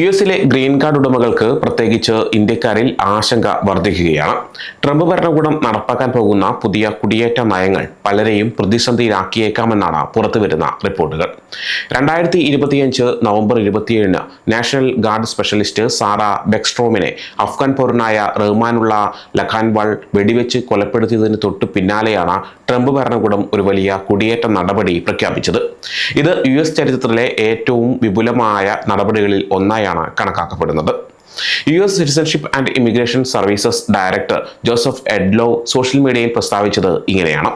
U എസിലെ green card ഉടമകൾക്ക് പ്രത്യേകിച്ച് ഇന്ത്യക്കാരിൽ ആശങ്ക വർദ്ധിക്കുകയാണ്. ട്രംപ് ഭരണകൂടം നടപ്പാക്കാൻ പോകുന്ന പുതിയ കുടിയേറ്റ നയങ്ങൾ പലരെയും പ്രതിസന്ധിയിലാക്കിയേക്കാമെന്നാണ് പുറത്തുവരുന്ന റിപ്പോർട്ടുകൾ. രണ്ടായിരത്തി ഇരുപത്തിയഞ്ച് നവംബർ ഇരുപത്തിയേഴിന് നാഷണൽ ഗാർഡ് സ്പെഷ്യലിസ്റ്റ് സാറ ബെക്സ്ട്രോമിനെ അഫ്ഗാൻ പൗരനായ റഹ്മാനുള്ള ലഖാൻവാൾ വെടിവെച്ച് കൊലപ്പെടുത്തിയതിന് തൊട്ടു പിന്നാലെയാണ് ട്രംപ് ഭരണകൂടം ഒരു വലിയ കുടിയേറ്റ നടപടി പ്രഖ്യാപിച്ചത്. ഇത് യു എസ് ചരിത്രത്തിലെ ഏറ്റവും വിപുലമായ നടപടികളിൽ ഒന്നായാണ്. കണക്കാക്കപ്പെടുന്നത്. U S citizenship and immigration services director Joseph Edlow social മീഡിയയിൽ പ്രസ്താവിച്ചത് ഇങ്ങനെയാണ്.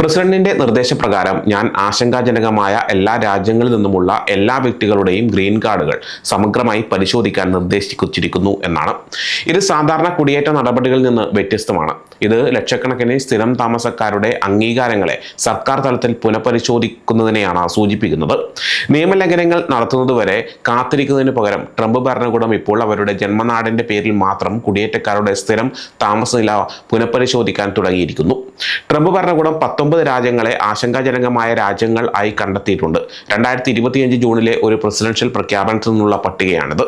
പ്രസിഡന്റിന്റെ നിർദ്ദേശപ്രകാരം ഞാൻ ആശങ്കാജനകമായ എല്ലാ രാജ്യങ്ങളിൽ നിന്നുമുള്ള എല്ലാ വ്യക്തികളുടെയും ഗ്രീൻ കാർഡുകൾ സമഗ്രമായി പരിശോധിക്കാൻ നിർദ്ദേശിച്ചിരിക്കുന്നു എന്നാണ്. ഇത് സാധാരണ കുടിയേറ്റ നടപടികളിൽ നിന്ന് വ്യത്യസ്തമാണ്. ഇത് ലക്ഷക്കണക്കിന് സ്ഥിരം താമസക്കാരുടെ അംഗീകാരങ്ങളെ സർക്കാർ തലത്തിൽ പുനഃപരിശോധിക്കുന്നതിനെയാണ് സൂചിപ്പിക്കുന്നത്. നിയമലംഘനങ്ങൾ നടത്തുന്നതുവരെ കാത്തിരിക്കുന്നതിന് പകരം ട്രംപ് ഭരണകൂടം ഇപ്പോൾ അവരുടെ ജന്മനാടിന്റെ പേരിൽ മാത്രം കുടിയേറ്റക്കാരുടെ സ്ഥിരം താമസനില പുനഃപരിശോധിക്കാൻ തുടങ്ങിയിരിക്കുന്നു. ട്രംപ് ഭരണകൂടം പത്തൊമ്പത് രാജ്യങ്ങളെ ആശങ്കാജനകമായ രാജ്യങ്ങൾ ആയി കണ്ടെത്തിയിട്ടുണ്ട്. രണ്ടായിരത്തി ഇരുപത്തിയഞ്ച് ജൂണിലെ ഒരു പ്രസിഡൻഷ്യൽ പ്രഖ്യാപനത്തിൽ നിന്നുള്ള പട്ടികയാണിത്.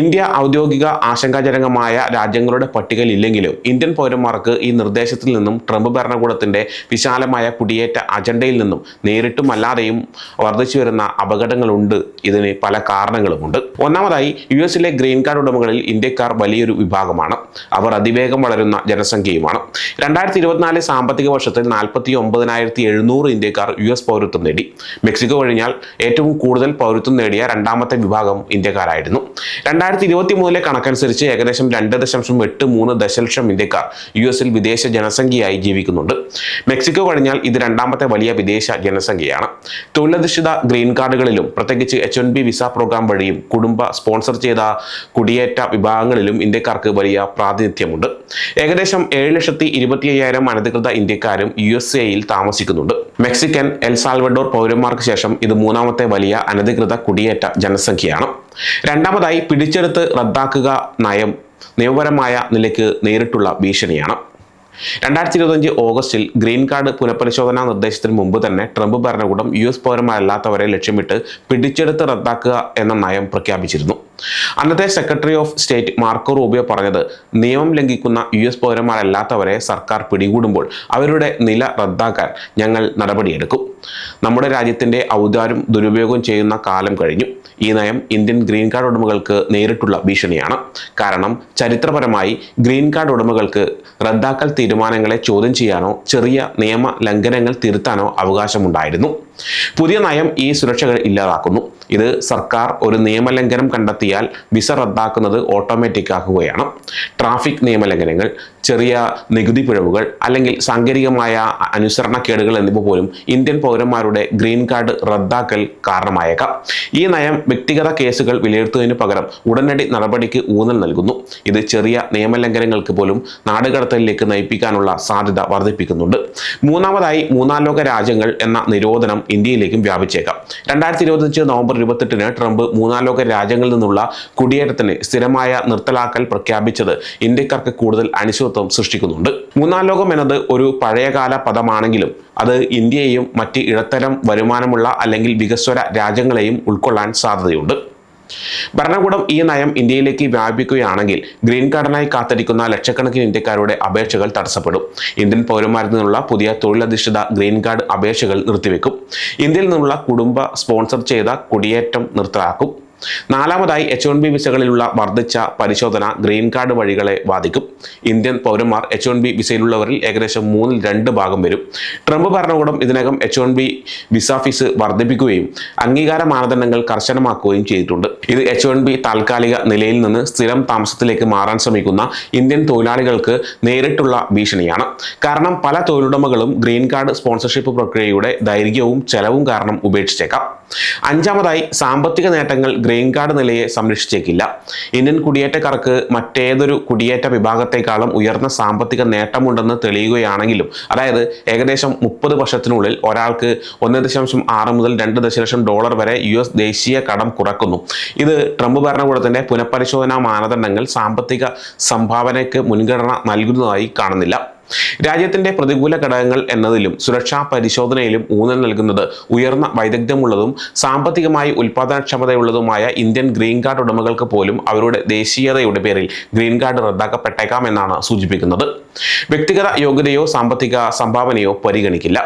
ഇന്ത്യ ഔദ്യോഗിക ആശങ്കാജനകമായ രാജ്യങ്ങളുടെ പട്ടികയിൽ ഇല്ലെങ്കിലും ഇന്ത്യൻ പൗരന്മാർക്ക് ഈ നിർദ്ദേശത്തിൽ നിന്നും ട്രംപ് ഭരണകൂടത്തിന്റെ വിശാലമായ കുടിയേറ്റ അജണ്ടയിൽ നിന്നും നേരിട്ടും അല്ലാതെയും വർദ്ധിച്ചു വരുന്ന അപകടങ്ങളുണ്ട്. ഇതിന് പല കാരണങ്ങളുമുണ്ട്. ഒന്നാമതായി യു എസിലെ ഗ്രീൻ കാർഡ് ഉടമകളിൽ ഇന്ത്യക്കാർ വലിയൊരു വിഭാഗമാണ്. അവർ അതിവേഗം വളരുന്ന ജനസംഖ്യയുമാണ്. രണ്ടായിരത്തി ഇരുപത്തിനാല് സാമ്പത്തിക വർഷത്തിൽ നാൽപ്പത്തി ഒമ്പതിനായിരത്തി എഴുന്നൂറ് ഇന്ത്യക്കാർ യു എസ് പൗരത്വം നേടി. മെക്സിക്കോ കഴിഞ്ഞാൽ ഏറ്റവും കൂടുതൽ പൗരത്വം നേടിയ രണ്ടാമത്തെ വിഭാഗം ഇന്ത്യക്കാരായിരുന്നു. രണ്ടായിരത്തി ഇരുപത്തി മൂന്നിലെ കണക്കനുസരിച്ച് ഏകദേശം രണ്ട് ദശാംശം എട്ട് മൂന്ന് ദശലക്ഷം ഇന്ത്യക്കാർ യു എസിൽ വിദേശ ജനസംഖ്യയായി ജീവിക്കുന്നുണ്ട്. മെക്സിക്കോ കഴിഞ്ഞാൽ ഇത് രണ്ടാമത്തെ വലിയ വിദേശ ജനസംഖ്യയാണ്. തൊഴിലധിഷ്ഠിത ഗ്രീൻ കാർഡുകളിലും പ്രത്യേകിച്ച് H N B visa program വഴിയും കുടുംബ സ്പോൺസർ ചെയ്ത കുടിയേറ്റ വിഭാഗങ്ങളിലും ഇന്ത്യക്കാർക്ക് വലിയ പ്രാതിനിധ്യമുണ്ട്. ഏകദേശം ഏഴ് ലക്ഷത്തി ഇരുപത്തി അയ്യായിരം അനധികൃത ഇന്ത്യക്കാരും യു എസ് എയിൽ താമസിക്കുന്നുണ്ട്. മെക്സിക്കൻ എൽ സാൽവഡോർ പൗരന്മാർക്ക് ശേഷം ഇത് മൂന്നാമത്തെ വലിയ അനധികൃത കുടിയേറ്റ ജനസംഖ്യയാണ്. രണ്ടാമതായി പിടിച്ചെടുത്ത് റദ്ദാക്കുക നയം നിയമപരമായ നിലയ്ക്ക് നേരിട്ടുള്ള ഭീഷണിയാണ്. രണ്ടായിരത്തി ഇരുപത്തഞ്ച് ഓഗസ്റ്റിൽ ഗ്രീൻ കാർഡ് പുനഃപരിശോധനാ നിർദ്ദേശത്തിന് മുമ്പ് തന്നെ ട്രംപ് ഭരണകൂടം യു എസ് പൗരന്മാരല്ലാത്തവരെ ലക്ഷ്യമിട്ട് പിടിച്ചെടുത്ത് റദ്ദാക്കുക എന്ന നയം പ്രഖ്യാപിച്ചിരുന്നു. അന്നത്തെ secretary of state Marco Rubio പറഞ്ഞത് നിയമം ലംഘിക്കുന്ന യു എസ് പൗരന്മാരല്ലാത്തവരെ സർക്കാർ പിടികൂടുമ്പോൾ അവരുടെ നില റദ്ദാക്കാൻ ഞങ്ങൾ നടപടിയെടുക്കും. നമ്മുടെ രാജ്യത്തിന്റെ ഔദാര്യം ദുരുപയോഗം ചെയ്യുന്ന കാലം കഴിഞ്ഞു. ഈ നയം ഇന്ത്യൻ ഗ്രീൻ കാർഡ് ഉടമകൾക്ക് നേരിട്ടുള്ള ഭീഷണിയാണ്. കാരണം ചരിത്രപരമായി ഗ്രീൻ കാർഡ് ഉടമകൾക്ക് റദ്ദാക്കൽ തീരുമാനങ്ങളെ ചോദ്യം ചെയ്യാനോ ചെറിയ നിയമ ലംഘനങ്ങൾ തിരുത്താനോ അവകാശമുണ്ടായിരുന്നു. പുതിയ നയം ഈ സുരക്ഷകൾ ഇല്ലാതാക്കുന്നു. ഇത് സർക്കാർ ഒരു നിയമലംഘനം കണ്ടെത്തിയാൽ വിസ റദ്ദാക്കുന്നത് ഓട്ടോമാറ്റിക് ആക്കുകയാണ്. ട്രാഫിക് നിയമലംഘനങ്ങൾ ചെറിയ നികുതി പിഴവുകൾ അല്ലെങ്കിൽ സാങ്കേതികമായ അനുസരണക്കേടുകൾ എന്നിവ പോലും ഇന്ത്യൻ പൗരന്മാരുടെ ഗ്രീൻ കാർഡ് റദ്ദാക്കൽ കാരണമായേക്കാം. ഈ നയം വ്യക്തിഗത കേസുകൾ വിലയിരുത്തുന്നതിന് പകരം ഉടനടി നടപടിക്ക് ഊന്നൽ നൽകുന്നു. ഇത് ചെറിയ നിയമലംഘനങ്ങൾക്ക് പോലും നാടുകടത്തലിലേക്ക് നയിപ്പിക്കാനുള്ള സാധ്യത വർദ്ധിപ്പിക്കുന്നുണ്ട്. മൂന്നാമതായി മൂന്നാം ലോക രാജ്യങ്ങൾ എന്ന നിരോധനം ഇന്ത്യയിലേക്കും വ്യാപിച്ചേക്കാം. രണ്ടായിരത്തി ഇരുപത്തഞ്ച് നവംബർ ഇരുപത്തെട്ടിന് ട്രംപ് മൂന്നാം ലോക രാജ്യങ്ങളിൽ നിന്നുള്ള കുടിയേറ്റത്തിന് സ്ഥിരമായ നിർത്തലാക്കൽ പ്രഖ്യാപിച്ചത് ഇന്ത്യക്കാർക്ക് കൂടുതൽ അനിശ്ചിതത്വം സൃഷ്ടിക്കുന്നുണ്ട്. മൂന്നാം ലോകം എന്നത് ഒരു പഴയകാല പദമാണെങ്കിലും അത് ഇന്ത്യയെയും മറ്റ് ഇടത്തരം വരുമാനമുള്ള അല്ലെങ്കിൽ വികസ്വര രാജ്യങ്ങളെയും ഉൾക്കൊള്ളാൻ സാധ്യതയുണ്ട്. ഭരണകൂടം ഈ നയം ഇന്ത്യയിലേക്ക് വ്യാപിക്കുകയാണെങ്കിൽ ഗ്രീൻ കാർഡിനായി കാത്തിരിക്കുന്ന ലക്ഷക്കണക്കിന് ഇന്ത്യക്കാരുടെ അപേക്ഷകൾ തടസ്സപ്പെടും. ഇന്ത്യൻ പൗരന്മാരിൽ നിന്നുള്ള പുതിയ തൊഴിലധിഷ്ഠിത ഗ്രീൻ കാർഡ് അപേക്ഷകൾ നിർത്തിവെക്കും. ഇന്ത്യയിൽ നിന്നുള്ള കുടുംബ സ്പോൺസർ ചെയ്ത കുടിയേറ്റം നിർത്തലാക്കും. നാലാമതായി എച്ച് വൺ ബി വിസകളിലുള്ള വർദ്ധിച്ച പരിശോധന ഗ്രീൻ കാർഡ് വഴികളെ ബാധിക്കും. ഇന്ത്യൻ പൗരന്മാർ എച്ച് വൺ ബി വിസയിലുള്ളവരിൽ ഏകദേശം മൂന്നിൽ രണ്ട് ഭാഗം വരും. ട്രംപ് ഭരണകൂടം ഇതിനകം H one B visa fees വർദ്ധിപ്പിക്കുകയും അംഗീകാര മാനദണ്ഡങ്ങൾ കർശനമാക്കുകയും ചെയ്തിട്ടുണ്ട്. ഇത് എച്ച് വൺ ബി താൽക്കാലിക നിലയിൽ നിന്ന് സ്ഥിരം താമസത്തിലേക്ക് മാറാൻ ശ്രമിക്കുന്ന ഇന്ത്യൻ തൊഴിലാളികൾക്ക് നേരിട്ടുള്ള ഭീഷണിയാണ്. കാരണം പല തൊഴിലുടമകളും ഗ്രീൻ കാർഡ് സ്പോൺസർഷിപ്പ് പ്രക്രിയയുടെ ദൈർഘ്യവും ചെലവും കാരണം ഉപേക്ഷിച്ചേക്കാം. അഞ്ചാമതായി സാമ്പത്തിക നേട്ടങ്ങൾ ഗ്രീൻ കാർഡ് നിലയെ സംരക്ഷിച്ചേക്കില്ല. ഇന്ത്യൻ കുടിയേറ്റക്കാർക്ക് മറ്റേതൊരു കുടിയേറ്റ വിഭാഗത്തെക്കാളും ഉയർന്ന സാമ്പത്തിക നേട്ടമുണ്ടെന്ന് തെളിയുകയാണെങ്കിലും അതായത് ഏകദേശം മുപ്പത് വർഷത്തിനുള്ളിൽ ഒരാൾക്ക് ഒന്ന് ദശാംശം ആറ് മുതൽ രണ്ട് ദശലക്ഷം ഡോളർ വരെ യു എസ് ദേശീയ കടം കുറക്കുന്നു. ഇത് ട്രംപ് ഭരണകൂടത്തിന്റെ പുനഃപരിശോധനാ മാനദണ്ഡങ്ങൾ സാമ്പത്തിക സംഭാവനയ്ക്ക് മുൻഗണന നൽകുന്നതായി കാണുന്നില്ല. രാജ്യത്തിന്റെ പ്രതികൂല ഘടകങ്ങൾ എന്നതിലും സുരക്ഷാ പരിശോധനയിലും ഊന്നൽ നൽകുന്നത് ഉയർന്ന വൈദഗ്ധ്യമുള്ളതും സാമ്പത്തികമായി ഉൽപാദനക്ഷമതയുള്ളതുമായ ഇന്ത്യൻ ഗ്രീൻ കാർഡ് ഉടമകൾക്ക് പോലും അവരുടെ ദേശീയതയുടെ പേരിൽ ഗ്രീൻ കാർഡ് റദ്ദാക്കപ്പെട്ടേക്കാം എന്നാണ് സൂചിപ്പിക്കുന്നത്. വ്യക്തിഗത യോഗ്യതയോ സാമ്പത്തിക സംഭാവനയോ പരിഗണിക്കില്ല.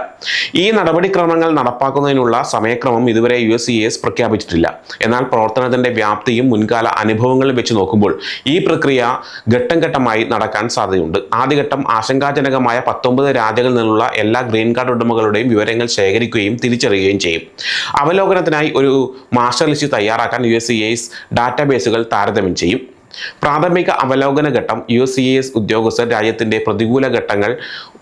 ഈ നടപടിക്രമങ്ങൾ നടപ്പാക്കുന്നതിനുള്ള സമയക്രമം ഇതുവരെ യു എസ് സി എസ് പ്രഖ്യാപിച്ചിട്ടില്ല. എന്നാൽ പ്രവർത്തനത്തിന്റെ വ്യാപ്തിയും മുൻകാല അനുഭവങ്ങളും വെച്ച് നോക്കുമ്പോൾ ഈ പ്രക്രിയ ഘട്ടം ഘട്ടമായി നടക്കാൻ സാധ്യതയുണ്ട്. ആദ്യഘട്ടം ആശങ്കാജനകമായ പത്തൊമ്പത് രാജ്യങ്ങളിൽ നിന്നുള്ള എല്ലാ ഗ്രീൻ കാർഡ് ഉടമകളുടെയും വിവരങ്ങൾ ശേഖരിക്കുകയും തിരിച്ചറിയുകയും ചെയ്യും. അവലോകനത്തിനായി ഒരു മാസ്റ്റർ ലിസ്റ്റ് തയ്യാറാക്കാൻ യു എസ് സി എസ് ഡാറ്റാബേസുകൾ താരതമ്യം ചെയ്യും. പ്രാഥമിക അവലോകന ഘട്ടം യു സി എസ് ഉദ്യോഗസ്ഥർ രാജ്യത്തിന്റെ പ്രതികൂല ഘട്ടങ്ങൾ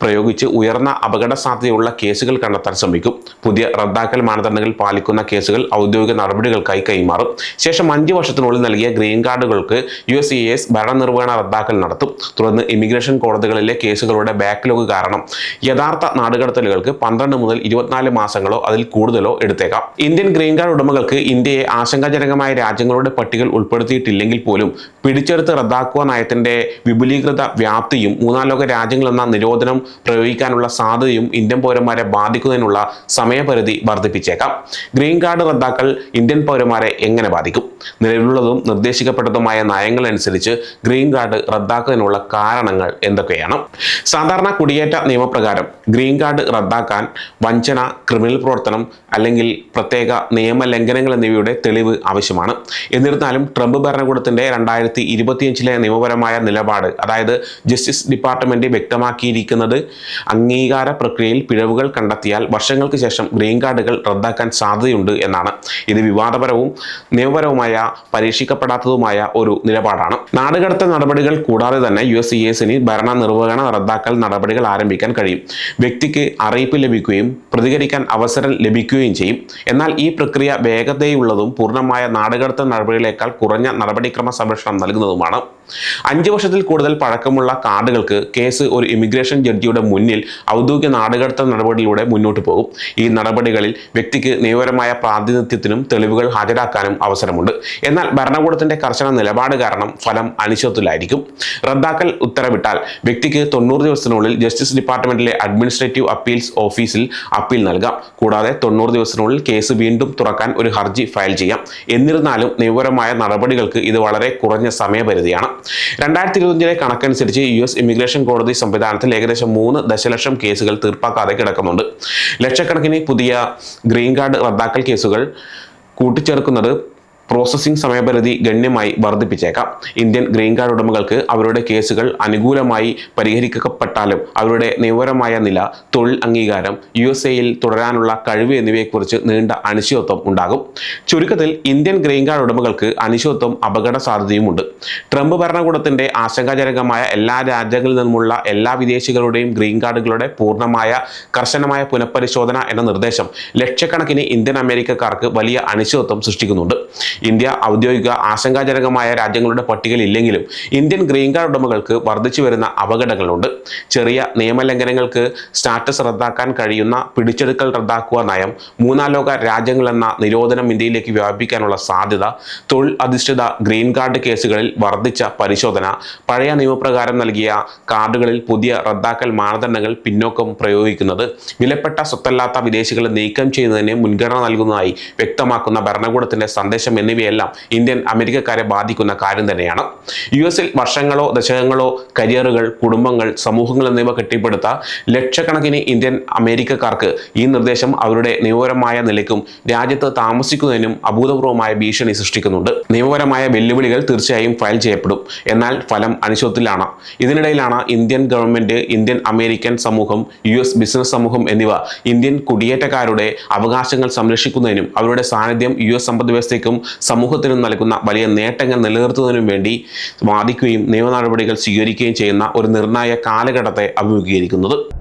പ്രയോഗിച്ച് ഉയർന്ന അപകട സാധ്യതയുള്ള കേസുകൾ കണ്ടെത്താൻ ശ്രമിക്കും. പുതിയ റദ്ദാക്കൽ മാനദണ്ഡങ്ങൾ പാലിക്കുന്ന കേസുകൾ ഔദ്യോഗിക നടപടികൾക്കായി കൈമാറും. ശേഷം അഞ്ച് വർഷത്തിനുള്ളിൽ നൽകിയ ഗ്രീൻ കാർഡുകൾക്ക് യു എസ് ഇ എസ് ഭരണനിർവഹണ റദ്ദാക്കൽ നടത്തും. തുടർന്ന് ഇമിഗ്രേഷൻ കോടതികളിലെ കേസുകളുടെ ബാക്ക്ലോഗ് കാരണം യഥാർത്ഥ നാടുകടത്തലുകൾക്ക് പന്ത്രണ്ട് മുതൽ ഇരുപത്തിനാല് മാസങ്ങളോ അതിൽ കൂടുതലോ എടുത്തേക്കാം. ഇന്ത്യൻ ഗ്രീൻ കാർഡ് ഉടമകൾക്ക് ഇന്ത്യയെ ആശങ്കാജനകമായ രാജ്യങ്ങളുടെ പട്ടികയിൽ ഉൾപ്പെടുത്തിയിട്ടില്ലെങ്കിൽ പോലും പിടിച്ചെടുത്ത് റദ്ദാക്കുക നയത്തിന്റെ വിപുലീകൃത വ്യാപ്തിയും മൂന്നാം ലോക രാജ്യങ്ങളെന്ന നിരോധനം പ്രയോഗിക്കാനുള്ള സാധ്യതയും ഇന്ത്യൻ പൗരന്മാരെ ബാധിക്കുന്നതിനുള്ള സമയപരിധി വർദ്ധിപ്പിച്ചേക്കാം. ഗ്രീൻ കാർഡ് റദ്ദാക്കൽ ഇന്ത്യൻ പൗരന്മാരെ എങ്ങനെ ബാധിക്കും? നിലവിലുള്ളതും നിർദ്ദേശിക്കപ്പെട്ടതുമായ നയങ്ങൾ അനുസരിച്ച് ഗ്രീൻ കാർഡ് റദ്ദാക്കുന്നതിനുള്ള കാരണങ്ങൾ എന്തൊക്കെയാണ്? സാധാരണ കുടിയേറ്റ നിയമപ്രകാരം ഗ്രീൻ കാർഡ് റദ്ദാക്കാൻ വഞ്ചന ക്രിമിനൽ പ്രവർത്തനം അല്ലെങ്കിൽ പ്രത്യേക നിയമലംഘനങ്ങൾ എന്നിവയുടെ തെളിവ് ആവശ്യമാണ്. എന്നിരുന്നാലും ട്രംപ് ഭരണകൂടത്തിന്റെ രണ്ടായിരത്തി ഇരുപത്തിയഞ്ചിലെ നിയമപരമായ നിലപാട് അതായത് ജസ്റ്റിസ് ഡിപ്പാർട്ട്മെന്റ് വ്യക്തമാക്കിയിരിക്കുന്നത് അംഗീകാര പ്രക്രിയയിൽ പിഴവുകൾ കണ്ടെത്തിയാൽ വർഷങ്ങൾക്ക് ശേഷം ഗ്രീൻ കാർഡുകൾ റദ്ദാക്കാൻ സാധ്യതയുണ്ട് എന്നാണ്. ഇത് വിവാദപരവും നിയമപരവുമായ പരീക്ഷിക്കപ്പെടാത്തതുമായ ഒരു നിലപാടാണ്. നാടുകടത്ത നടപടികൾ കൂടാതെ തന്നെ യു എസ് സി എസിന് ഭരണ നിർവഹണ റദ്ദാക്കൽ നടപടികൾ ആരംഭിക്കാൻ കഴിയും. വ്യക്തിക്ക് അറിയിപ്പ് ലഭിക്കുകയും പ്രതികരിക്കാൻ അവസരം ലഭിക്കുകയും ചെയ്യും. എന്നാൽ ഈ പ്രക്രിയ വേഗതയുള്ളതും പൂർണമായ നാടുകടത്ത നടപടികളേക്കാൾ കുറഞ്ഞ നടപടിക്രമ സംരക്ഷണം നൽകുന്നതുമാണ്. അഞ്ച് വർഷത്തിൽ കൂടുതൽ പഴക്കമുള്ള കാർഡുകൾക്ക് കേസ് ഒരു ഇമിഗ്രേഷൻ ജഡ്ജിയുടെ മുന്നിൽ ഔദ്യോഗിക നാടുകടത്തൽ നടപടിയിലൂടെ മുന്നോട്ട് പോകും. ഈ നടപടികളിൽ വ്യക്തിക്ക് നിയമപരമായ പ്രാതിനിധ്യത്തിനും തെളിവുകൾ ഹാജരാക്കാനും അവസരമുണ്ട്. എന്നാൽ ഭരണകൂടത്തിന്റെ കർശന നിലപാട് കാരണം ഫലം അനിശ്ചിതത്തിലായിരിക്കും. റദ്ദാക്കൽ ഉത്തരവിട്ടാൽ വ്യക്തിക്ക് തൊണ്ണൂറ് ദിവസത്തിനുള്ളിൽ ജസ്റ്റിസ് ഡിപ്പാർട്ട്മെന്റിലെ അഡ്മിനിസ്ട്രേറ്റീവ് അപ്പീൽസ് ഓഫീസിൽ അപ്പീൽ നൽകാം. കൂടാതെ തൊണ്ണൂറ് ദിവസത്തിനുള്ളിൽ കേസ് വീണ്ടും തുറക്കാൻ ഒരു ഹർജി ഫയൽ ചെയ്യാം. എന്നിരുന്നാലും നിയമപരമായ നടപടികൾക്ക് ഇത് വളരെ കുറഞ്ഞ സമയപരിധിയാണ്. രണ്ടായിരത്തി ഇരുപത്തിയഞ്ചിലെ കണക്കനുസരിച്ച് യു എസ് ഇമിഗ്രേഷൻ കോടതി സംവിധാനത്തിൽ ഏകദേശം മൂന്ന് ദശലക്ഷം കേസുകൾ തീർപ്പാക്കാതെ കിടക്കുന്നുണ്ട്. ലക്ഷക്കണക്കിന് പുതിയ ഗ്രീൻ കാർഡ് റദ്ദാക്കൽ കേസുകൾ കൂട്ടിച്ചേർക്കുന്നത് പ്രോസസ്സിംഗ് സമയപരിധി ഗണ്യമായി വർദ്ധിപ്പിച്ചേക്കാം. ഇന്ത്യൻ ഗ്രീൻ കാർഡ് ഉടമകൾക്ക് അവരുടെ കേസുകൾ അനുകൂലമായി പരിഹരിക്കപ്പെട്ടാലും അവരുടെ നിയമപരമായ നില തൊഴിൽ അംഗീകാരം യു എസ് എയിൽ തുടരാനുള്ള കഴിവ് എന്നിവയെക്കുറിച്ച് നീണ്ട അനിശ്ചിതത്വം ഉണ്ടാകും. ചുരുക്കത്തിൽ ഇന്ത്യൻ ഗ്രീൻ കാർഡ് ഉടമകൾക്ക് അനിശ്ചിതത്വം അപകട സാധ്യതയുമുണ്ട്. ട്രംപ് ഭരണകൂടത്തിന്റെ ആശങ്കാജനകമായ എല്ലാ രാജ്യങ്ങളിൽ നിന്നുമുള്ള എല്ലാ വിദേശികളുടെയും ഗ്രീൻ കാർഡുകളുടെ പൂർണമായ കർശനമായ പുനഃപരിശോധന എന്ന നിർദ്ദേശം ലക്ഷക്കണക്കിന് ഇന്ത്യൻ അമേരിക്കക്കാർക്ക് വലിയ അനിശ്ചിതത്വം സൃഷ്ടിക്കുന്നുണ്ട്. ഇന്ത്യ ഔദ്യോഗിക ആശങ്കാജനകമായ രാജ്യങ്ങളുടെ പട്ടികയിൽ ഇല്ലെങ്കിലും ഇന്ത്യൻ ഗ്രീൻ കാർഡ് ഉടമകൾക്ക് വർദ്ധിച്ചു വരുന്ന അപകടങ്ങളുണ്ട്. ചെറിയ നിയമലംഘനങ്ങൾക്ക് സ്റ്റാറ്റസ് റദ്ദാക്കാൻ കഴിയുന്ന പിടിച്ചെടുക്കൽ റദ്ദാക്കുക നയം മൂന്നാം ലോക രാജ്യങ്ങളെന്ന നിരോധനം ഇന്ത്യയിലേക്ക് വ്യാപിപ്പിക്കാനുള്ള സാധ്യത തൊഴിൽ അധിഷ്ഠിത ഗ്രീൻ കാർഡ് കേസുകളിൽ വർദ്ധിച്ച പരിശോധന പഴയ നിയമപ്രകാരം നൽകിയ കാർഡുകളിൽ പുതിയ റദ്ദാക്കൽ മാനദണ്ഡങ്ങൾ പിന്നോക്കം പ്രയോഗിക്കുന്നത് വിലപ്പെട്ട സ്വത്തല്ലാത്ത വിദേശികളെ നീക്കം ചെയ്യുന്നതിന് മുൻഗണന നൽകുന്നതായി വ്യക്തമാക്കുന്ന ഭരണകൂടത്തിന്റെ സന്ദേശം എന്നിവയെല്ലാം ഇന്ത്യൻ അമേരിക്കക്കാരെ ബാധിക്കുന്ന കാര്യം തന്നെയാണ്. യു എസിൽ വർഷങ്ങളോ ദശകങ്ങളോ കരിയറുകൾ കുടുംബങ്ങൾ സമൂഹങ്ങൾ എന്നിവ കെട്ടിപ്പടുത്ത ലക്ഷക്കണക്കിന് ഇന്ത്യൻ അമേരിക്കക്കാർക്ക് ഈ നിർദ്ദേശം അവരുടെ നിയമപരമായ നിലയ്ക്കും രാജ്യത്ത് താമസിക്കുന്നതിനും അഭൂതപൂർവമായ ഭീഷണി സൃഷ്ടിക്കുന്നുണ്ട്. നിയമപരമായ വെല്ലുവിളികൾ തീർച്ചയായും ഫയൽ ചെയ്യപ്പെടും. എന്നാൽ ഫലം അനിശ്ചിതത്തിലാണ് ഇതിനിടയിലാണ് ഇന്ത്യൻ ഗവൺമെന്റ് ഇന്ത്യൻ അമേരിക്കൻ സമൂഹം യു എസ് ബിസിനസ് സമൂഹം എന്നിവ ഇന്ത്യൻ കുടിയേറ്റക്കാരുടെ അവകാശങ്ങൾ സംരക്ഷിക്കുന്നതിനും അവരുടെ സാന്നിധ്യം യു എസ് സമ്പദ് വ്യവസ്ഥയ്ക്കും സമൂഹത്തിനും നൽകുന്ന വലിയ നേട്ടങ്ങൾ നിലനിർത്തുന്നതിനും വേണ്ടി വാദിക്കുകയും നിയമ നടപടികൾ സ്വീകരിക്കുകയും ചെയ്യുന്ന ഒരു നിർണായക കാലഘട്ടത്തെ അഭിമുഖീകരിക്കുന്നത്.